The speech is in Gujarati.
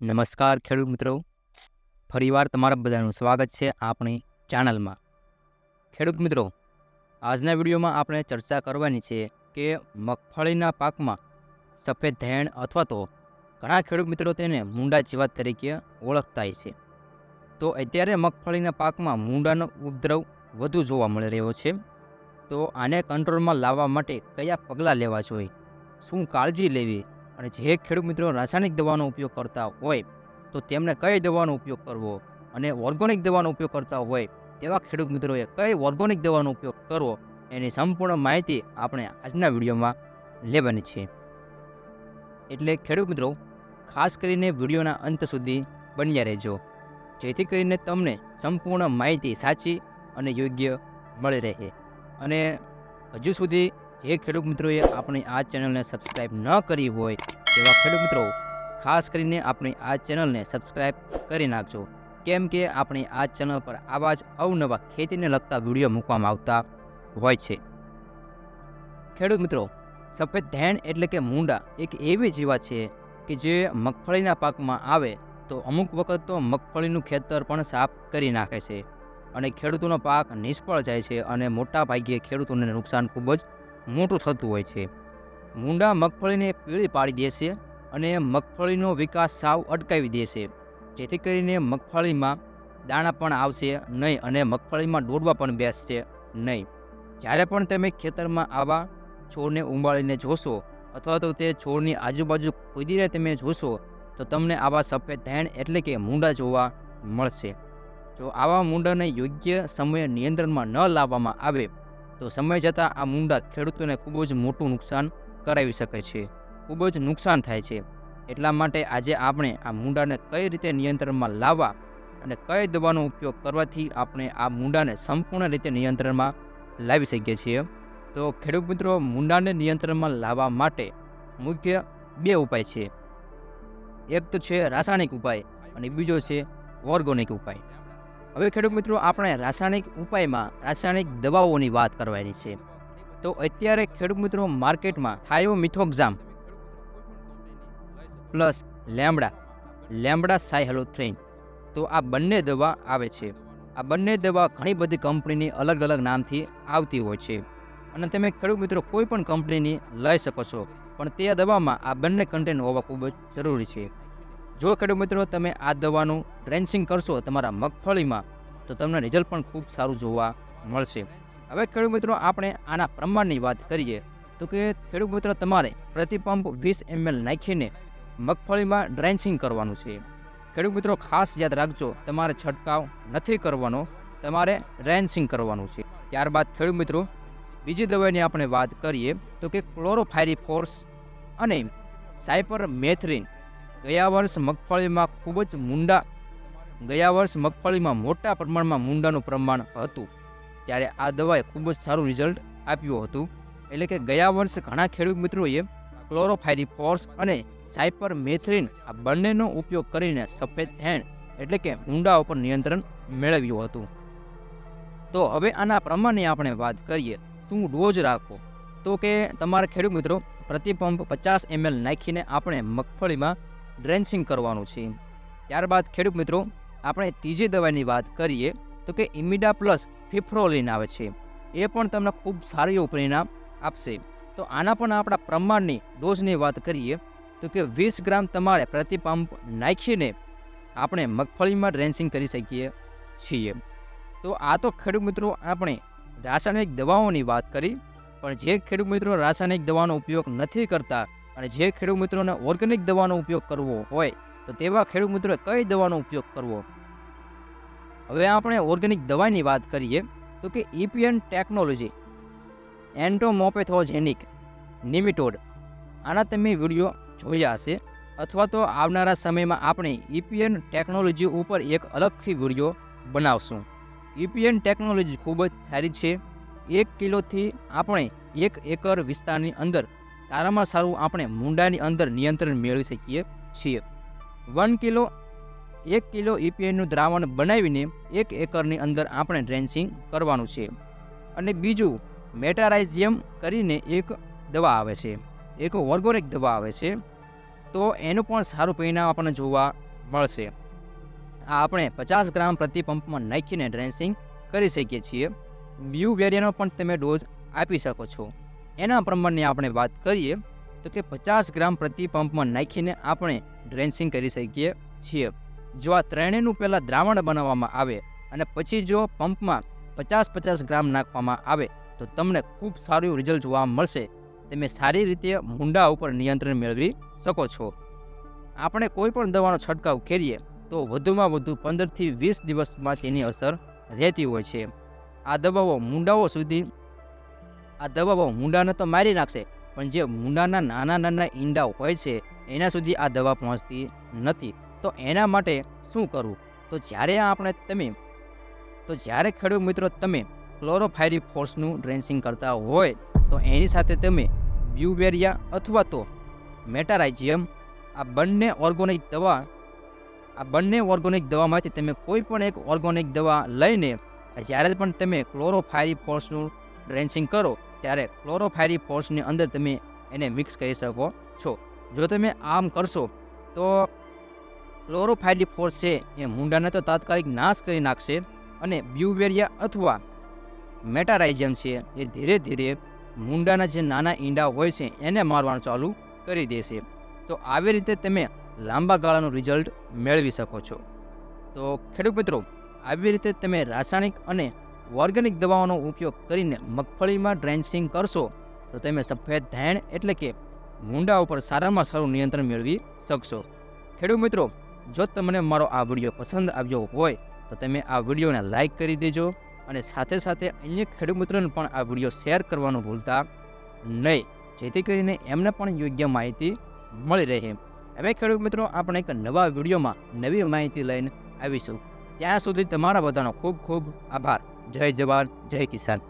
નમસ્કાર ખેડૂત મિત્રો. ફરીવાર તમારા બધાનું સ્વાગત છે આપણી ચેનલમાં. ખેડૂત મિત્રો, આજના વિડીયોમાં આપણે ચર્ચા કરવાની છે કે મગફળીના પાકમાં સફેદ ધેણ અથવા તો ઘણા ખેડૂત મિત્રો તેને મૂંડા જીવાત તરીકે ઓળખતા છે. તો અત્યારે મગફળીના પાકમાં મૂંડાનો ઉપદ્રવ વધુ જોવા મળી રહ્યો છે. તો આને કંટ્રોલમાં લાવવા માટે કયા પગલાં લેવા જોઈએ? શું કાળજી લેવી? અને જે ખેડૂત મિત્રો રાસાયણિક દવાનો ઉપયોગ કરતા હોય, તો તેમને કઈ દવાનો ઉપયોગ કરવો અને ઓર્ગોનિક દવાનો ઉપયોગ કરતા હોય, તેવા ખેડૂત મિત્રોએ કઈ ઓર્ગોનિક દવાનો ઉપયોગ કરવો, એની સંપૂર્ણ માહિતી આપણે આજના વિડીયોમાં લેવાની છે. એટલે ખેડૂત મિત્રો, ખાસ કરીને વિડીયોના અંત સુધી બન્યા રહેજો. જેથી કરીને તમને સંપૂર્ણ માહિતી સાચી અને યોગ્ય મળી રહે. અને હજુ સુધી જે ખેડૂત મિત્રોએ આપણી આ ચેનલને સબસ્ક્રાઈબ ન કરી હોય, તેવા ખેડૂત મિત્રો, ખાસ કરીને આપણી આ ચેનલને સબસ્ક્રાઈબ કરી નાખજો. કેમ કે આપણી આ ચેનલ પર આવા જ અવનવા ખેતીને લગતા વીડિયો મૂકવામાં આવતા હોય છે. ખેડૂત મિત્રો, સફેદ ધેણ એટલે કે મૂંડા એક એવી જીવાત છે કે જે મગફળીના પાકમાં આવે તો અમુક વખત તો મગફળીનું ખેતર પણ સાફ કરી નાખે છે. અને ખેડૂતોનો પાક નિષ્ફળ જાય છે અને મોટા ભાગે ખેડૂતોને નુકસાન ખૂબ જ મોટું થતું હોય છે. મૂંડા મગફળીને પીળી પાડી દેશે અને મગફળીનો વિકાસ સાવ અટકાવી દેશે. જેથી કરીને મગફળીમાં દાણા પણ આવશે નહીં અને મગફળીમાં ડોડવા પણ બેસશે નહીં. જ્યારે પણ તમે ખેતરમાં આવા છોડને ઉંબાળીને જોશો અથવા તો તે છોડની આજુબાજુ કૂદીને તમે જોશો, તો તમને આવા સફેદ ધેણ એટલે કે મૂંડા જોવા મળશે. જો આવા મૂંડાને યોગ્ય સમયે નિયંત્રણમાં ન લાવવામાં આવે તો સમય જતાં આ મુંડા ખેડૂતોને ખૂબ જ મોટું નુકસાન કરાવી શકે છે. ખૂબ જ નુકસાન થાય છે. એટલા માટે આજે આપણે આ મૂંડાને કઈ રીતે નિયંત્રણમાં લાવવા અને કઈ દવાનો ઉપયોગ કરવાથી આપણે આ મૂંડાને સંપૂર્ણ રીતે નિયંત્રણમાં લાવી શકીએ છીએ? તો ખેડૂત મિત્રો, મૂંડાને નિયંત્રણમાં લાવવા માટે મુખ્ય બે ઉપાય છે. એક તો છે રાસાયણિક ઉપાય અને બીજો છે ઓર્ગોનિક ઉપાય. હવે ખેડૂત મિત્રો, આપણે રાસાયણિક ઉપાયમાં રાસાયણિક દવાઓની વાત કરવાની છે. તો અત્યારે ખેડૂત મિત્રો, માર્કેટમાં thiamethoxam plus lambda lambda cyhalothrin. તો આ બંને દવા આવે છે. આ બંને દવા ઘણી બધી કંપનીની અલગ અલગ નામથી આવતી હોય છે. અને તમે ખેડૂત મિત્રો, કોઈ પણ કંપનીની લઈ શકો છો. પણ તે દવામાં આ બંને કન્ટેન્ટ હોવા ખૂબ જ જરૂરી છે. જો ખેડૂત મિત્રો તમે આ દવાનું ડ્રેન્સિંગ કરશો તમારા મગફળીમાં, તો તમને રિઝલ્ટ પણ ખૂબ સારું જોવા મળશે. હવે ખેડૂત મિત્રો આપણે આના પ્રમાણની વાત કરીએ, તો કે ખેડૂત મિત્રો તમારે પ્રતિ પંપ વીસ એમએલ નાખીને મગફળીમાં ડ્રેન્સિંગ કરવાનું છે. ખેડૂત મિત્રો ખાસ યાદ રાખજો, તમારે છંટકાવ નથી કરવાનો, તમારે ડ્રેન્સિંગ કરવાનું છે. ત્યારબાદ ખેડૂત મિત્રો, બીજી દવાની આપણે વાત કરીએ, તો કે ક્લોરોફાયરીફોર્સ અને સાયપર મેથ્રિન ગયા વર્ષ મગફળીમાં ખૂબ જ મૂંડા, ગયા વર્ષ મગફળીમાં મોટા પ્રમાણમાં મૂંડાનું પ્રમાણ હતું. ત્યારે આ દવાએ ખૂબ જ સારું રિઝલ્ટ આપ્યું હતું. એટલે કે ગયા વર્ષ ઘણા ખેડૂત મિત્રોએ ક્લોરોફાયરીફોર્સ અને સાયપર મેથ્રિન આ બંનેનો ઉપયોગ કરીને સફેદ થેણ એટલે કે મુંડા ઉપર નિયંત્રણ મેળવ્યું હતું. તો હવે આના પ્રમાણે આપણે વાત કરીએ શું ડોઝ રાખવો? તો કે તમારા ખેડૂત મિત્રો પ્રતિપંપ પચાસ એમએલ નાખીને આપણે મગફળીમાં ડ્રેન્સિંગ કરવાનું છે. ત્યારબાદ ખેડૂત મિત્રો, આપણે ત્રીજી દવાની વાત કરીએ તો કે ઇમિડા પ્લસ ફિફ્રોલિન આવે છે. એ પણ તમને ખૂબ સારું એવું પરિણામ આપશે. તો આના પણ આપણા પ્રમાણની ડોઝની વાત કરીએ તો કે વીસ ગ્રામ તમારે પ્રતિ પંપ નાખીને આપણે મગફળીમાં ડ્રેન્સિંગ કરી શકીએ છીએ. તો આ તો ખેડૂત મિત્રો આપણે રાસાયણિક દવાઓની વાત કરી, પણ જે ખેડૂત મિત્રો રાસાયણિક દવાનો ઉપયોગ નથી કરતા અને જે ખેડૂત મિત્રોને ઓર્ગેનિક દવાનો ઉપયોગ કરવો હોય, તો તેવા ખેડૂત મિત્રોએ કઈ દવાનો ઉપયોગ કરવો? હવે આપણે ઓર્ગેનિક દવાની વાત કરીએ, તો કે ઇપીએન ટેકનોલોજી એન્ટોમોપેથોજેનિક નિમિટોડ આના તમે વીડિયો જોયા હશે, અથવા તો આવનારા સમયમાં આપણે ઇપીએન ટેકનોલોજી ઉપર એક અલગથી વીડિયો બનાવશું. ઇપીએન ટેકનોલોજી ખૂબ જ સારી છે. એક કિલોથી આપણે એક એકર વિસ્તારની અંદર સારામાં સારું આપણે મૂંડાની અંદર નિયંત્રણ મેળવી શકીએ છીએ. વન કિલો, એક કિલો ઇપીએનનું દ્રાવણ બનાવીને એક એકરની અંદર આપણે ડ્રેન્સિંગ કરવાનું છે. અને બીજું, મેટારાઇઝિયમ કરીને એક દવા આવે છે. એક ઓર્ગોનિક દવા આવે છે. તો એનું પણ સારું પરિણામ આપણને જોવા મળશે. આ આપણે પચાસ ગ્રામ પ્રતિ પંપમાં નાખીને ડ્રેન્સિંગ કરી શકીએ છીએ. બ્યુ વેરિયાનો પણ તમે ડોઝ આપી શકો છો. એના પ્રમાણની આપણે વાત કરીએ, તો કે પચાસ ગ્રામ પ્રતિ પંપમાં નાખીને આપણે ડ્રેન્સિંગ કરી શકીએ છીએ. જો આ ત્રણેયનું પહેલાં દ્રાવણ બનાવવામાં આવે અને પછી જો પંપમાં પચાસ પચાસ ગ્રામ નાખવામાં આવે, તો તમને ખૂબ સારું રિઝલ્ટ જોવા મળશે. તમે સારી રીતે મૂંડા ઉપર નિયંત્રણ મેળવી શકો છો. આપણે કોઈ પણ દવાનો છંટકાવ કરીએ, તો વધુમાં વધુ પંદરથી વીસ દિવસમાં તેની અસર રહેતી હોય છે. આ દવાઓ મુંડાઓ સુધી આ દવાઓ મુંડાને તો મારી નાખશે, પણ જે મુંડાના નાના નાના ઈંડા હોય છે, એના સુધી આ દવા પહોંચતી નથી. તો એના માટે શું કરવું? તો જ્યારે આપણે તમે, તો જ્યારે ખેડૂત મિત્રો તમે ક્લોરોફાયરી ફોર્સનું ડ્રેન્સિંગ કરતા હોય, તો એની સાથે તમે બ્યુબેરિયા અથવા તો મેટારાઇઝિયમ આ બંને ઓર્ગોનિક દવા, આ બંને ઓર્ગોનિક દવામાંથી તમે કોઈ પણ એક ઓર્ગોનિક દવા લઈને જ્યારે પણ તમે ક્લોરોફાયરી ફોર્સનું ડ્રેન્સિંગ કરો ત્યારે ક્લોરોફાયરી ફોર્સની અંદર તમે એને મિક્સ કરી શકો છો. જો તમે આમ કરશો તો ક્લોરોફાયરી ફોર્સ છે એ મૂંડાને તો તાત્કાલિક નાશ કરી નાખશે અને બ્યુવેરિયા અથવા મેટારાઇઝમ છે એ ધીરે ધીરે મૂંડાના જે નાના ઈંડા હોય છે એને મારવાનું ચાલુ કરી દેશે. તો આવી રીતે તમે લાંબા ગાળાનું રિઝલ્ટ મેળવી શકો છો. તો ખેડૂત મિત્રો, આવી રીતે તમે રાસાયણિક અને ઓર્ગેનિક દવાઓનો ઉપયોગ કરીને મગફળીમાં ડ્રેન્સિંગ કરશો, તો તમે સફેદ ધૈણ એટલે કે મુંડા ઉપર સારામાં સારું નિયંત્રણ મેળવી શકશો. ખેડૂત મિત્રો, જો તમને મારો આ વીડિયો પસંદ આવ્યો હોય, તો તમે આ વિડીયોને લાઇક કરી દેજો અને સાથે સાથે અન્ય ખેડૂત મિત્રોને પણ આ વીડિયો શેર કરવાનું ભૂલતા નહીં. જેથી કરીને એમને પણ યોગ્ય માહિતી મળી રહે. હવે ખેડૂત મિત્રો, આપણે એક નવા વિડીયોમાં નવી માહિતી લઈને આવીશું. ત્યાં સુધી તમારા બધાનો ખૂબ ખૂબ આભાર. જય જવાન જય કિસાન.